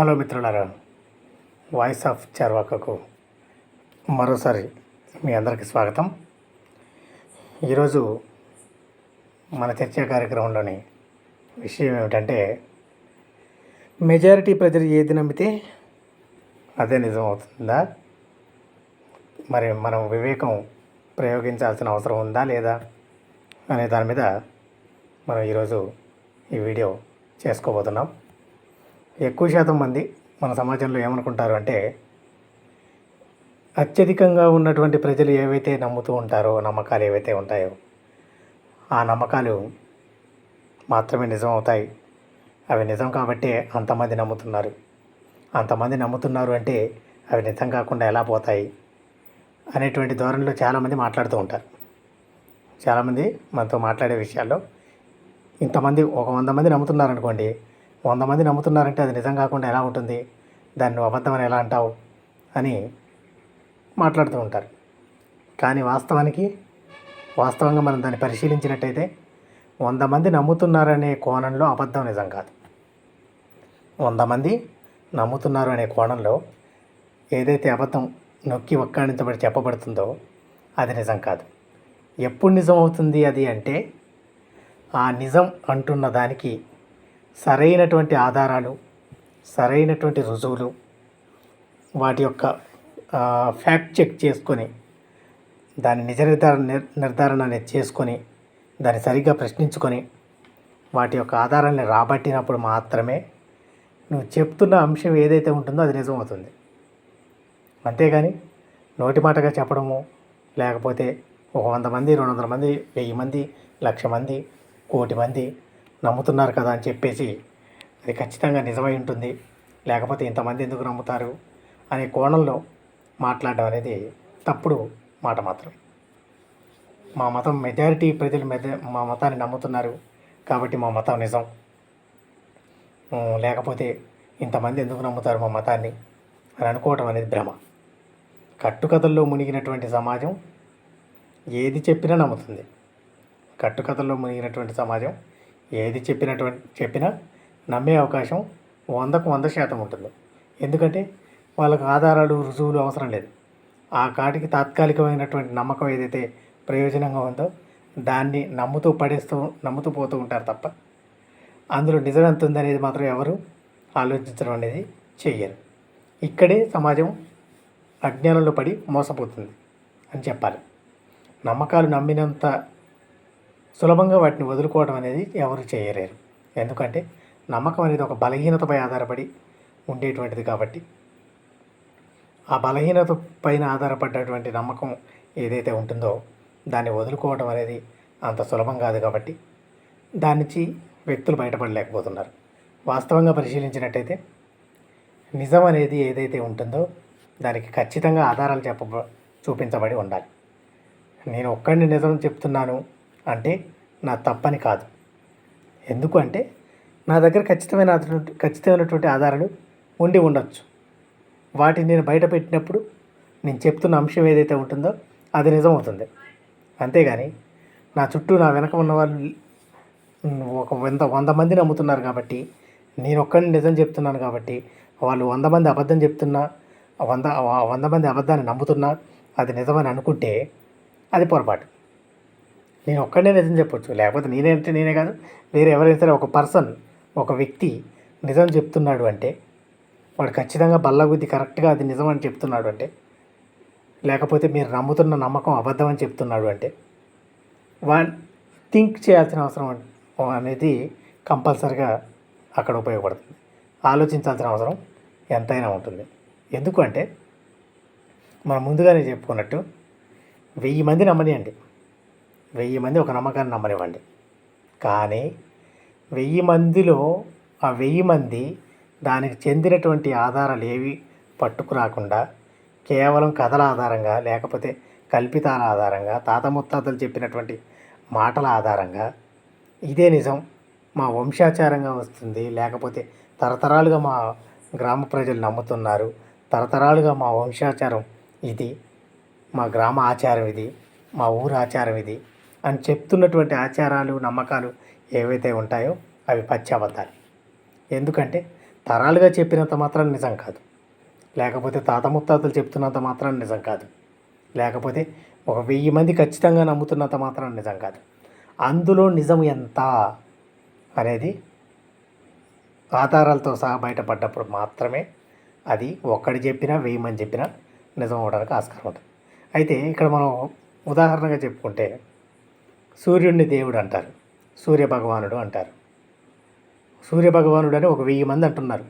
Hello మిత్రులారా voice of చార్వాకకు మరోసారి మీ అందరికీ స్వాగతం. ఈరోజు మన చర్చా కార్యక్రమంలోని విషయం ఏమిటంటే మెజారిటీ ప్రజలు ఏది నమ్మితే అదే నిజం అవుతుందా? మరి మనం వివేకం ప్రయోగించాల్సిన అవసరం ఉందా లేదా అనే దాని మీద మనం ఈరోజు ఈ వీడియో చేసుకోబోతున్నాం. ఎక్కువ శాతం మంది మన సమాజంలో ఏమనుకుంటారు అంటే అత్యధికంగా ఉన్నటువంటి ప్రజలు ఏవైతే నమ్ముతూ ఉంటారో నమ్మకాలు ఏవైతే ఉంటాయో ఆ నమ్మకాలు మాత్రమే నిజం అవుతాయి. అవి నిజం కాబట్టే అంతమంది నమ్ముతున్నారు. అంతమంది నమ్ముతున్నారు అంటే అవి నిజం కాకుండా ఎలా పోతాయి అనేటువంటి ధోరణిలో చాలామంది మాట్లాడుతూ ఉంటారు. చాలామంది మనతో మాట్లాడే విషయాల్లో ఇంతమంది ఒక వంద మంది నమ్ముతున్నారనుకోండి వంద మంది నమ్ముతున్నారంటే అది నిజం కాకుండా ఎలా ఉంటుంది? దాన్ని అబద్ధమని అబద్ధం అని ఎలా అంటావు? అని మాట్లాడుతూ ఉంటారు. కానీ వాస్తవానికి వాస్తవంగా మనం దాన్ని పరిశీలించినట్టయితే వంద మంది నమ్ముతున్నారనే కోణంలో అబద్ధం నిజం కాదు. వంద మంది నమ్ముతున్నారు అనే కోణంలో ఏదైతే అబద్ధం నొక్కి ఒక్కాణించబడి చెప్పబడుతుందో అది నిజం కాదు. ఎప్పుడు నిజం అవుతుంది అది అంటే ఆ నిజం అంటున్న దానికి సరైనటువంటి ఆధారాలు సరైనటువంటి రుజువులు వాటి యొక్క ఫ్యాక్ట్ చెక్ చేసుకొని దాని నిజ నిర్ధారణ నిర్- నిర్ధారణ అనేది చేసుకొని దాన్ని సరిగ్గా ప్రశ్నించుకొని వాటి యొక్క ఆధారాన్ని రాబట్టినప్పుడు మాత్రమే నువ్వు చెప్తున్న అంశం ఏదైతే ఉంటుందో అది నిజమవుతుంది. అంతేగాని నోటి మాటగా చెప్పడము లేకపోతే ఒక వంద మంది రెండు వందల మంది వెయ్యి మంది లక్ష మంది కోటి మంది నమ్ముతున్నారు కదా అని చెప్పేసి అది ఖచ్చితంగా నిజమై ఉంటుంది. లేకపోతే ఇంతమంది ఎందుకు నమ్ముతారు అనే కోణంలో మాట్లాడడం అనేది తప్పుడు మాట మాత్రమే. మా మతం మెజారిటీ ప్రజలు మెజ మా మతాన్ని నమ్ముతున్నారు కాబట్టి మా మతం నిజం. లేకపోతే ఇంతమంది ఎందుకు నమ్ముతారు మా మతాన్ని అని అనుకోవటం అనేది భ్రమ. కట్టుకథల్లో మునిగినటువంటి సమాజం ఏది చెప్పినా నమ్ముతుంది. కట్టుకథల్లో మునిగినటువంటి సమాజం ఏది చెప్పినటువంటి చెప్పినా నమ్మే అవకాశం వందకు వంద శాతం ఉంటుంది. ఎందుకంటే వాళ్ళకు ఆధారాలు రుజువులు అవసరం లేదు. ఆ కాటికి తాత్కాలికమైనటువంటి నమ్మకం ఏదైతే ప్రయోజనంగా ఉందో దాన్ని నమ్ముతూ పడేస్తూ నమ్ముతూ పోతూ ఉంటారు తప్ప అందులో నిజం ఎంత ఉందనేది మాత్రం ఎవరు ఆలోచించడం అనేది చెయ్యరు. ఇక్కడే సమాజం అజ్ఞానంలో పడి మోసపోతుంది అని చెప్పాలి. నమ్మకాలు నమ్మినంత సులభంగా వాటిని వదులుకోవడం అనేది ఎవరు చేయలేరు. ఎందుకంటే నమ్మకం అనేది ఒక బలహీనతపై ఆధారపడి ఉండేటువంటిది కాబట్టి. ఆ బలహీనత పైన ఆధారపడ్డటువంటి నమ్మకం ఏదైతే ఉంటుందో దాన్ని వదులుకోవడం అనేది అంత సులభం కాదు కాబట్టి దాని నుంచి వ్యక్తులు బయటపడలేకపోతున్నారు. వాస్తవంగా పరిశీలించినట్టయితే నిజం అనేది ఏదైతే ఉంటుందో దానికి ఖచ్చితంగా ఆధారాలు చెప్ప చూపించబడి ఉండాలి. నేను ఒక్కడిని నిజం చెప్తున్నాను అంటే నా తప్పని కాదు. ఎందుకు అంటే నా దగ్గర ఖచ్చితమైన ఖచ్చితమైనటువంటి ఆధారాలు ఉండి ఉండొచ్చు. వాటిని నేను బయట పెట్టినప్పుడు నేను చెప్తున్న అంశం ఏదైతే ఉంటుందో అది నిజం అవుతుంది అంతేగాని నా చుట్టూ నా వెనక ఉన్న వాళ్ళు ఒక వంద వంద మంది నమ్ముతున్నారు కాబట్టి నేను ఒక్కడిని నిజం చెప్తున్నాను కాబట్టి వాళ్ళు వంద మంది అబద్ధం చెప్తున్నా వంద వంద మంది అబద్ధాన్ని నమ్ముతున్నా అది నిజమని అనుకుంటే అది పొరపాటు. నేను ఒక్కడే నిజం చెప్పొచ్చు. లేకపోతే నేనే అంటే నేనే కాదు. వేరే ఎవరైనా సరే ఒక పర్సన్ ఒక వ్యక్తి నిజం చెప్తున్నాడు అంటే వాడు ఖచ్చితంగా బల్లగుద్ది కరెక్ట్గా అది నిజం అని చెప్తున్నాడు అంటే లేకపోతే మీరు నమ్ముతున్న నమ్మకం అబద్ధం అని చెప్తున్నాడు అంటే వా థింక్ చేయాల్సిన అవసరం అనేది కంపల్సరిగా అక్కడ ఉపయోగపడుతుంది. ఆలోచించాల్సిన అవసరం ఎంతైనా ఉంటుంది. ఎందుకు అంటే మనం ముందుగానే చెప్పుకున్నట్టు వెయ్యి మంది నమ్మనియండి. వెయ్యి మంది ఒక నమ్మకాన్ని నమ్మనివ్వండి. కానీ వెయ్యి మందిలో ఆ వెయ్యి మంది దానికి చెందినటువంటి ఆధారాలు ఏవి పట్టుకురాకుండా కేవలం కథల ఆధారంగా లేకపోతే కల్పితాల ఆధారంగా తాత ముత్తాతలు చెప్పినటువంటి మాటల ఆధారంగా ఇదే నిజం మా వంశాచారంగా వస్తుంది. లేకపోతే తరతరాలుగా మా గ్రామ ప్రజలు నమ్ముతున్నారు. తరతరాలుగా మా వంశాచారం ఇది మా గ్రామ ఆచారం ఇది మా ఊరు ఆచారం ఇది. అని చెప్తున్నటువంటి ఆచారాలు నమ్మకాలు ఏవైతే ఉంటాయో అవి పచ్చి అబద్ధాలు. ఎందుకంటే తరాలుగా చెప్పినంత మాత్రం నిజం కాదు. లేకపోతే తాత ముత్తాతలు చెప్తున్నంత మాత్రం నిజం కాదు. లేకపోతే ఒక వెయ్యి మంది ఖచ్చితంగా నమ్ముతున్నంత మాత్రం నిజం కాదు. అందులో నిజం ఎంత అనేది ఆధారాలతో సహా బయటపడ్డప్పుడు మాత్రమే అది ఒక్కడి చెప్పినా వెయ్యి మంది చెప్పినా నిజం అవడానికి ఆస్కారం ఉంటుంది. అయితే ఇక్కడ మనం ఉదాహరణగా చెప్పుకుంటే సూర్యుడిని దేవుడు అంటారు. సూర్య భగవానుడు అంటారు. సూర్య భగవానుడు అని ఒక వెయ్యి మంది అంటున్నారు.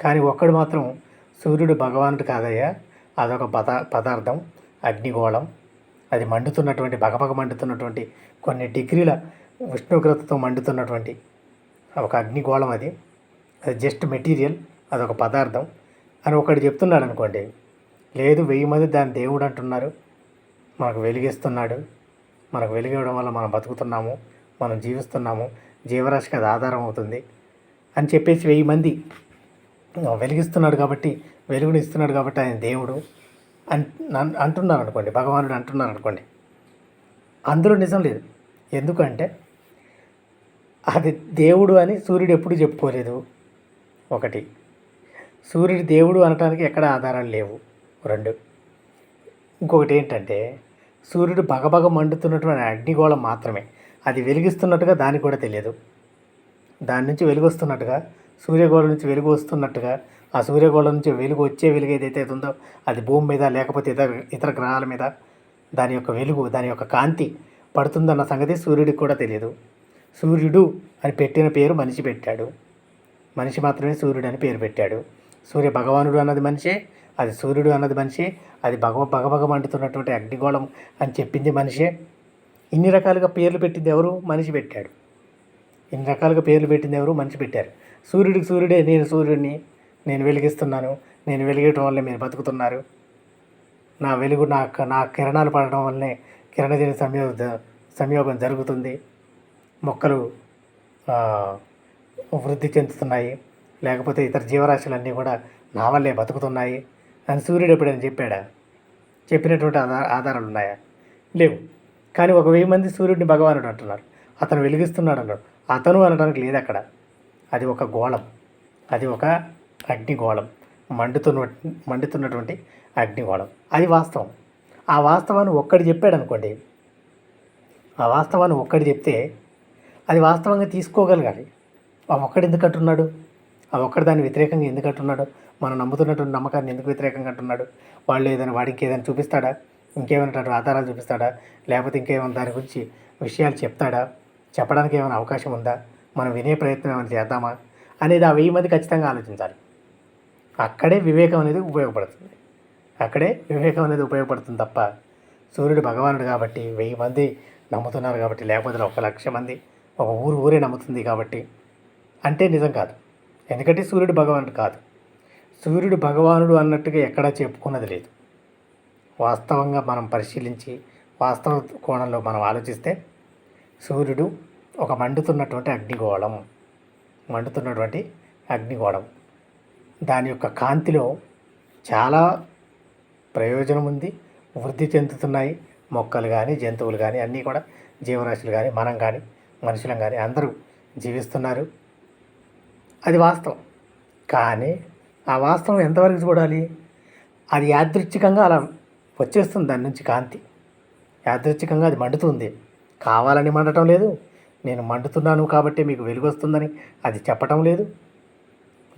కానీ ఒక్కడు మాత్రం సూర్యుడు భగవానుడు కాదయ్యా. అదొక పద పదార్థం అగ్నిగోళం. అది మండుతున్నటువంటి భగభగ మండుతున్నటువంటి కొన్ని డిగ్రీల ఉష్ణోగ్రతతో మండుతున్నటువంటి ఒక అగ్నిగోళం అది. అది జస్ట్ మెటీరియల్ అదొక పదార్థం అని ఒకటి చెప్తున్నాడు అనుకోండి లేదు వెయ్యి మంది దాని దేవుడు అంటున్నారు. మనకు వెలిగిస్తున్నాడు. మనకు వెలిగివ్వడం వల్ల మనం బతుకుతున్నాము మనం జీవిస్తున్నాము జీవరాశికి అది ఆధారం అవుతుంది అని చెప్పేసి వెయ్యి మంది వెలిగిస్తున్నాడు కాబట్టి వెలుగుని ఇస్తున్నాడు కాబట్టి ఆయన దేవుడు అన్ అన్- అంటున్నారు అనుకోండి భగవానుడు అంటున్నారు అనుకోండి. అందులో నిజం లేదు. ఎందుకంటే అది దేవుడు అని సూర్యుడు ఎప్పుడు చెప్పుకోలేదు. ఒకటి సూర్యుడు దేవుడు అనటానికి ఎక్కడ ఆధారాలు లేవు. రెండు ఇంకొకటి ఏంటంటే సూర్యుడు బగబగ మండుతున్నటువంటి అగ్నిగోళం మాత్రమే. అది వెలిగిస్తున్నట్టుగా దానికి కూడా తెలియదు. దాని నుంచి వెలుగు వస్తున్నట్టుగా సూర్యగోళం నుంచి వెలుగు వస్తున్నట్టుగా ఆ సూర్యగోళం నుంచి వెలుగు వచ్చే వెలుగు ఏదైతే ఉందో అది భూమి మీద లేకపోతే ఇతర ఇతర గ్రహాల మీద దాని యొక్క వెలుగు దాని యొక్క కాంతి పడుతుందన్న సంగతి సూర్యుడికి కూడా తెలియదు. సూర్యుడు అని పెట్టిన పేరు మనిషి పెట్టాడు. మనిషి మాత్రమే సూర్యుడు అని పేరు పెట్టాడు. సూర్య భగవానుడు అన్నది మనిషే అది సూర్యుడు అన్నది మనిషే అది భగవ భగభగ మండుతున్నటువంటి అగ్నిగోళం అని చెప్పింది మనిషే. ఇన్ని రకాలుగా పేర్లు పెట్టింది ఎవరు? మనిషి పెట్టాడు. ఇన్ని రకాలుగా పేర్లు పెట్టింది ఎవరు? మనిషి పెట్టారు. సూర్యుడికి సూర్యుడే నేను సూర్యుడిని నేను వెలిగిస్తున్నాను నేను వెలిగేయటం వల్లే మీరు బతుకుతున్నారు. నా వెలుగు నా నా కిరణాలు పడడం వల్లనే కిరణజని సంయోగ సంయోగం జరుగుతుంది. మొక్కలు వృద్ధి చెందుతున్నాయి. లేకపోతే ఇతర జీవరాశులన్నీ కూడా నా వల్లే బతుకుతున్నాయి. అని సూర్యుడు ఎప్పుడైనా చెప్పాడా? చెప్పినటువంటి ఆధార ఆధారాలు ఉన్నాయా? లేవు. కానీ ఒక వెయ్యి మంది సూర్యుడిని భగవానుడు అంటున్నారు. అతను వెలిగిస్తున్నాడు అన్నాడు. అతను అనడానికి లేదు అక్కడ. అది ఒక గోళం. అది ఒక అగ్నిగోళం మండుతున్న మండుతున్నటువంటి అగ్నిగోళం అది వాస్తవం. ఆ వాస్తవాన్ని ఒక్కడు చెప్పాడు అనుకోండి. ఆ వాస్తవాన్ని ఒక్కడు చెప్తే అది వాస్తవంగా తీసుకోగలగాలి. ఆ ఒక్కడు ఎందుకు అంటున్నాడు? ఆ ఒక్కడు దాన్ని వ్యతిరేకంగా ఎందుకు అంటున్నాడు? మనం నమ్ముతున్నటువంటి నమ్మకాన్ని ఎందుకు వ్యతిరేకంగా అంటున్నాడు? వాళ్ళు ఏదైనా వాడికి ఏదైనా చూపిస్తాడా? ఇంకేమైనా ఆధారాలు చూపిస్తాడా? లేకపోతే ఇంకేమైనా దాని గురించి విషయాలు చెప్తాడా? చెప్పడానికి ఏమైనా అవకాశం ఉందా? మనం వినే ప్రయత్నం ఏమైనా చేద్దామా? అనేది ఆ వెయ్యి మంది ఖచ్చితంగా ఆలోచించాలి. అక్కడే వివేకం అనేది ఉపయోగపడుతుంది. అక్కడే వివేకం అనేది ఉపయోగపడుతుంది తప్ప సూర్యుడు భగవానుడు కాబట్టి వెయ్యి మంది నమ్ముతున్నారు కాబట్టి లేకపోతే ఒక లక్ష మంది ఒక ఊరు ఊరే నమ్ముతుంది కాబట్టి అంటే నిజం కాదు. ఎందుకంటే సూర్యుడు భగవానుడు కాదు. సూర్యుడు భగవానుడు అన్నట్టుగా ఎక్కడా చెప్పుకున్నది లేదు. వాస్తవంగా మనం పరిశీలించి వాస్తవ కోణంలో మనం ఆలోచిస్తే సూర్యుడు ఒక మండుతున్నటువంటి అగ్నిగోళం మండుతున్నటువంటి అగ్నిగోళం. దాని యొక్క కాంతిలో చాలా ప్రయోజనం ఉంది. వృద్ధి చెందుతున్నాయి. మొక్కలు కానీ జంతువులు కానీ అన్నీ కూడా జీవరాశులు కానీ మనం కానీ మనుషులం కానీ అందరూ జీవిస్తున్నారు. అది వాస్తవం. కానీ ఆ వాస్తవం ఎంతవరకు చూడాలి? అది యాదృచ్ఛికంగా అలా వచ్చేస్తుంది దాని నుంచి కాంతి. యాదృచ్ఛికంగా అది మండుతుంది. కావాలని మండటం లేదు. నేను మండుతున్నాను కాబట్టి మీకు వెలుగు వస్తుందని అది చెప్పటం లేదు.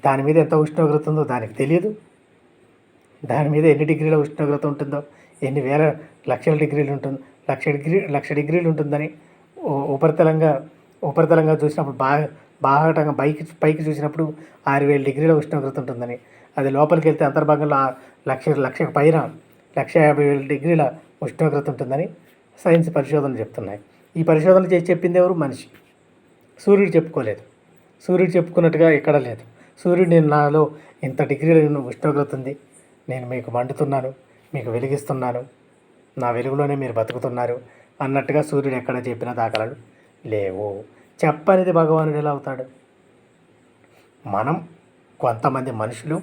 దాని మీద ఎంత ఉష్ణోగ్రత ఉందో దానికి తెలియదు దాని మీద ఎన్ని డిగ్రీల ఉష్ణోగ్రత ఉంటుందో ఎన్ని వేల లక్షల డిగ్రీలు ఉంటుంది లక్ష డిగ్రీ లక్ష డిగ్రీలు ఉంటుందని ఉపరితలంగా ఉపరితలంగా చూసినప్పుడు బాగా బాహటంగా పైకి పైకి చూసినప్పుడు ఆరు వేల డిగ్రీల ఉష్ణోగ్రత ఉంటుందని. అది లోపలికి వెళ్తే అంతర్భాగంలో లక్ష లక్ష లక్షకు పైన లక్ష యాభై వేల డిగ్రీల ఉష్ణోగ్రత ఉంటుందని సైన్స్ పరిశోధనలు చెప్తున్నాయి. ఈ పరిశోధనలు చేసి చెప్పింది ఎవరు? మనిషి. సూర్యుడు చెప్పుకోలేదు. సూర్యుడు చెప్పుకున్నట్టుగా ఎక్కడ లేదు. సూర్యుడు నేను నాలో ఇంత డిగ్రీల ఉష్ణోగ్రత ఉంది. నేను మీకు మండుతున్నాను మీకు వెలిగిస్తున్నాను నా వెలుగులోనే మీరు బతుకుతున్నారు అన్నట్టుగా సూర్యుడు ఎక్కడ చెప్పిన దాఖలాలు లేవు. చెప్పనిది భగవానుడు ఎలా అవుతాడు? మనం కొంతమంది మనుషులు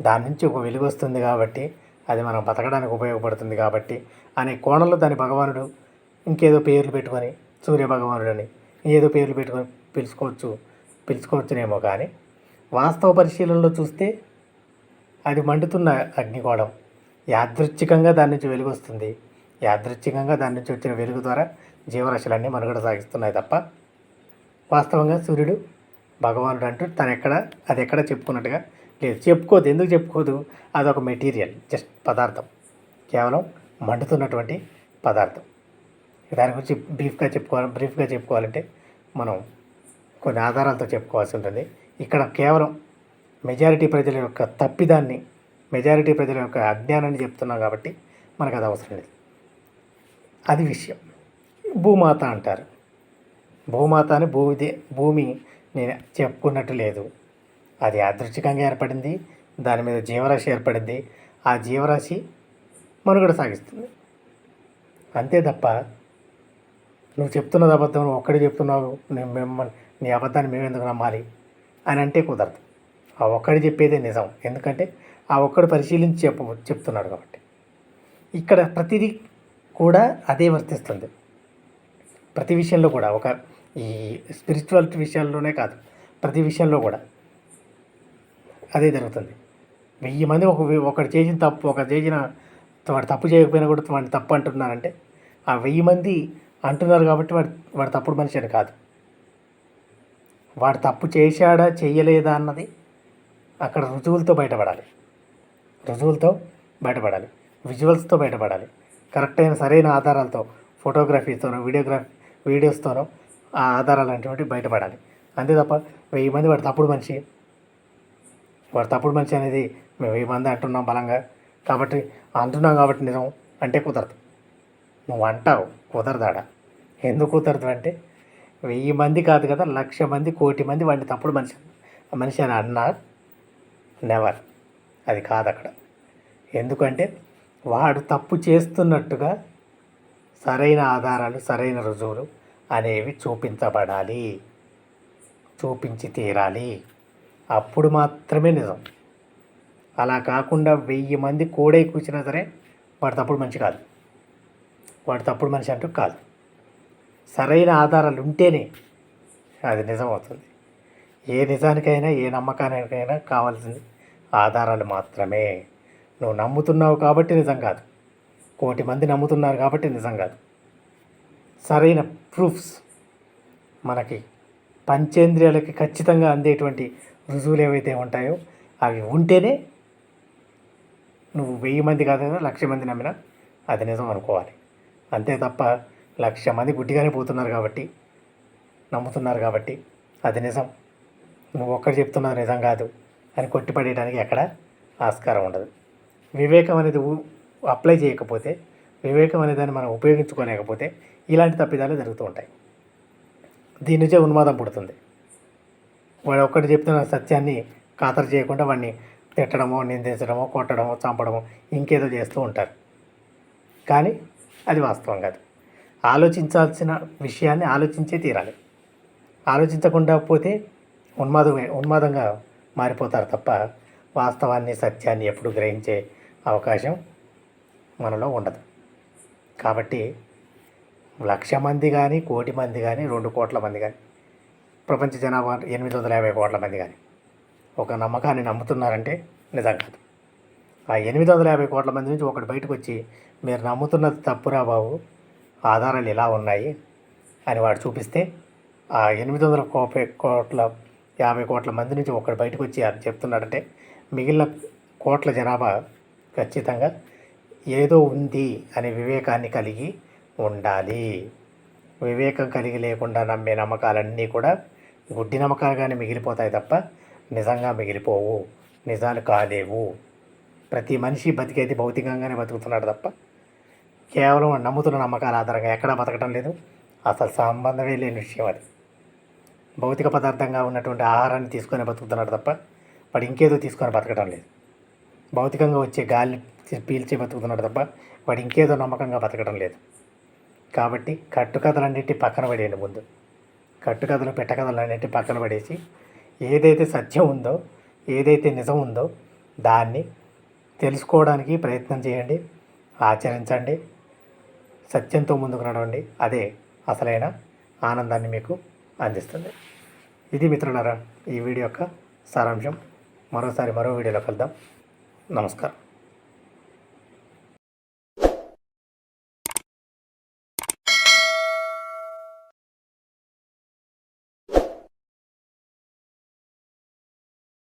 దాని నుంచి ఒక వెలుగు వస్తుంది కాబట్టి అది మనం బతకడానికి ఉపయోగపడుతుంది కాబట్టి అనే కోణంలో దాని భగవానుడు ఇంకేదో పేర్లు పెట్టుకొని సూర్య భగవానుడు అని ఏదో పేర్లు పెట్టుకొని పిలుచుకోవచ్చు పిలుచుకోవచ్చునేమో కానీ వాస్తవ పరిశీలనలో చూస్తే అది మండుతున్న అగ్నికోణం యాదృచ్ఛికంగా దాని నుంచి వెలుగు వస్తుంది. యాదృచ్ఛికంగా దాని నుంచి వచ్చిన వెలుగు ద్వారా జీవరాశులన్నీ మనుగడ సాగిస్తున్నాయి తప్ప వాస్తవంగా సూర్యుడు భగవానుడు అంటూ తను ఎక్కడ అది ఎక్కడ చెప్పుకున్నట్టుగా లేదు. చెప్పుకోదు. ఎందుకు చెప్పుకోదు? అదొక మెటీరియల్ జస్ట్ పదార్థం. కేవలం మండుతున్నటువంటి పదార్థం. దాని గురించి బ్రీఫ్గా చెప్పుకోవాలి బ్రీఫ్గా చెప్పుకోవాలంటే మనం కొన్ని ఆధారాలతో చెప్పుకోవాల్సి ఉంటుంది. ఇక్కడ కేవలం మెజారిటీ ప్రజల యొక్క తప్పిదాన్ని మెజారిటీ ప్రజల యొక్క అజ్ఞానాన్ని చెప్తున్నాం కాబట్టి మనకు అది అవసరం లేదు. అది విషయం. భూమాత అంటారు. భూమాత అని భూమి భూమి నేను చెప్పుకున్నట్టు లేదు. అది యాదృచ్ఛికంగా ఏర్పడింది దాని మీద జీవరాశి ఏర్పడింది. ఆ జీవరాశి మనుగడ సాగిస్తుంది. అంతే తప్ప నువ్వు చెప్తున్నది అబద్ధం నువ్వు ఒక్కడే చెప్తున్నావు నేను మిమ్మల్ని నీ అబద్ధాన్ని మేము ఎందుకు నమ్మాలి అని అంటే కుదరదు. ఆ ఒక్కడి చెప్పేదే నిజం. ఎందుకంటే ఆ ఒక్కడు పరిశీలించి చెప్ప చెప్తున్నాడు కాబట్టి. ఇక్కడ ప్రతిదీ కూడా అదే వర్తిస్తుంది. ప్రతి విషయంలో కూడా ఒక ఈ స్పిరిచువల్ విషయాల్లోనే కాదు ప్రతి విషయంలో కూడా. అదే జరుగుతుంది. వెయ్యి మంది ఒక ఒకటి చేసిన తప్పు ఒకటి చేసిన వాడు తప్పు చేయకపోయినా కూడా వాడిని తప్పు అంటున్నారంటే ఆ వెయ్యి మంది అంటున్నారు కాబట్టి వాడు వాడు తప్పుడు మనిషి అని కాదు. వాడు తప్పు చేశాడా చెయ్యలేదా అన్నది అక్కడ రుజువులతో బయటపడాలి. రుజువులతో బయటపడాలి. విజువల్స్తో బయటపడాలి. కరెక్ట్ అయిన సరైన ఆధారాలతో ఫోటోగ్రఫీతోనో వీడియోగ్రఫీ వీడియోస్తోనో ఆధారాలు అనేటువంటి బయటపడాలి. అంతే తప్ప వెయ్యి మంది వాడు తప్పుడు మనిషి. వాడు తప్పుడు మనిషి అనేది మేము వెయ్యి మంది అంటున్నాం బలంగా. కాబట్టి అంటున్నాం కాబట్టి నిజం అంటే కుదరదు. నువ్వు అంటావు కుదరదాడ ఎందుకు కుదరదు అంటే వెయ్యి మంది కాదు కదా లక్ష మంది కోటి మంది వాడిని తప్పుడు మనిషి మనిషి అని అన్నా నెవర్ అది కాదు అక్కడ. ఎందుకంటే వాడు తప్పు చేస్తున్నట్టుగా సరైన ఆధారాలు సరైన రుజువులు అనేవి చూపించబడాలి. చూపించి తీరాలి. అప్పుడు మాత్రమే నిజం. అలా కాకుండా వెయ్యి మంది కోడై కూర్చున్నా సరే వాడు తప్పుడు మనిషి కాదు. వాడు తప్పుడు మనిషి అంటూ కాదు. సరైన ఆధారాలు ఉంటేనే అది నిజం అవుతుంది. ఏ నిజానికైనా ఏ నమ్మకానికైనా కావాల్సింది ఆధారాలు మాత్రమే. నువ్వు నమ్ముతున్నావు కాబట్టి నిజం కాదు. కోటి మంది నమ్ముతున్నారు కాబట్టి నిజం కాదు. సరైన ప్రూఫ్స్ మనకి పంచేంద్రియాలకి ఖచ్చితంగా అందేటువంటి రుజువులు ఏవైతే ఉంటాయో అవి ఉంటేనే నువ్వు వెయ్యి మంది కాదు కదా లక్ష మంది నమ్మినా అది నిజం అనుకోవాలి. అంతే తప్ప లక్ష మంది గుడ్డిగానే పోతున్నారు కాబట్టి నమ్ముతున్నారు కాబట్టి అది నిజం. నువ్వు ఒక్కటి చెప్తున్నది నిజం కాదు అని కొట్టిపడేయడానికి ఎక్కడ ఆస్కారం ఉండదు. వివేకం అనేది అప్లై చేయకపోతే వివేకం అనే దాన్ని మనం ఉపయోగించుకోలేకపోతే ఇలాంటి తప్పిదాలు జరుగుతూ ఉంటాయి. దీని నుంచే ఉన్మాదం పుడుతుంది. వాడు ఒక్కటి చెప్తున్న సత్యాన్ని ఖాతరు చేయకుండా వాడిని తిట్టడమో నిందించడమో కొట్టడమో చంపడమో ఇంకేదో చేస్తూ ఉంటారు. కానీ అది వాస్తవం కాదు. ఆలోచించాల్సిన విషయాన్ని ఆలోచించే తీరాలి. ఆలోచించకుండా పోతే ఉన్మాదమే ఉన్మాదంగా మారిపోతారు తప్ప వాస్తవాన్ని సత్యాన్ని ఎప్పుడు గ్రహించే అవకాశం మనలో ఉండదు. కాబట్టి లక్ష మంది కానీ కోటి మంది కానీ రెండు కోట్ల మంది కానీ ప్రపంచ జనాభా ఎనిమిది వందల యాభై కోట్ల మంది కానీ ఒక నమ్మకాన్ని నమ్ముతున్నారంటే నిజం కాదు. ఆ ఎనిమిది వందల యాభై కోట్ల మంది నుంచి ఒకటి బయటకు వచ్చి మీరు నమ్ముతున్నది తప్పురా బాబు ఆధారాలు ఇలా ఉన్నాయి? అని వాడు చూపిస్తే ఆ ఎనిమిది వందల కోపే కోట్ల యాభై కోట్ల మంది నుంచి ఒకటి బయటకు వచ్చి అది చెప్తున్నాడంటే మిగిలిన కోట్ల జనాభా ఖచ్చితంగా ఏదో ఉంది అనే వివేకాన్ని కలిగి ఉండాలి. వివేకం కలిగి లేకుండా నమ్మే నమ్మకాలన్నీ కూడా గుడ్డి నమ్మకాలుగానే మిగిలిపోతాయి తప్ప నిజంగా మిగిలిపోవు నిజాలు కాలేవు. ప్రతి మనిషి బతికేది భౌతికంగానే బతుకుతున్నాడు తప్ప కేవలం నమ్ముతున్న నమ్మకాల ఆధారంగా ఎక్కడా బతకడం లేదు. అసలు సంబంధమే లేని విషయం అది. భౌతిక పదార్థంగా ఉన్నటువంటి ఆహారాన్ని తీసుకొని బతుకుతున్నాడు తప్ప వాడు ఇంకేదో తీసుకొని బతకడం లేదు. భౌతికంగా వచ్చే గాలి పీల్చి బతుకుతున్నాడు తప్ప వాడు ఇంకేదో నమ్మకంగా బతకడం లేదు. కాబట్టి కట్టుకథలన్నిటి పక్కన పడేయండి ముందు. కట్టుకథలు పెట్టకథలు అన్నిటి పక్కన పడేసి ఏదైతే సత్యం ఉందో ఏదైతే నిజం ఉందో దాన్ని తెలుసుకోవడానికి ప్రయత్నం చేయండి ఆచరించండి సత్యంతో ముందుకు నడవండి. అదే అసలైన ఆనందాన్ని మీకు అందిస్తుంది. ఇది మిత్రులారా ఈ వీడియో యొక్క సారాంశం. మరోసారి మరో వీడియోలో కలుద్దాం. నమస్కారం.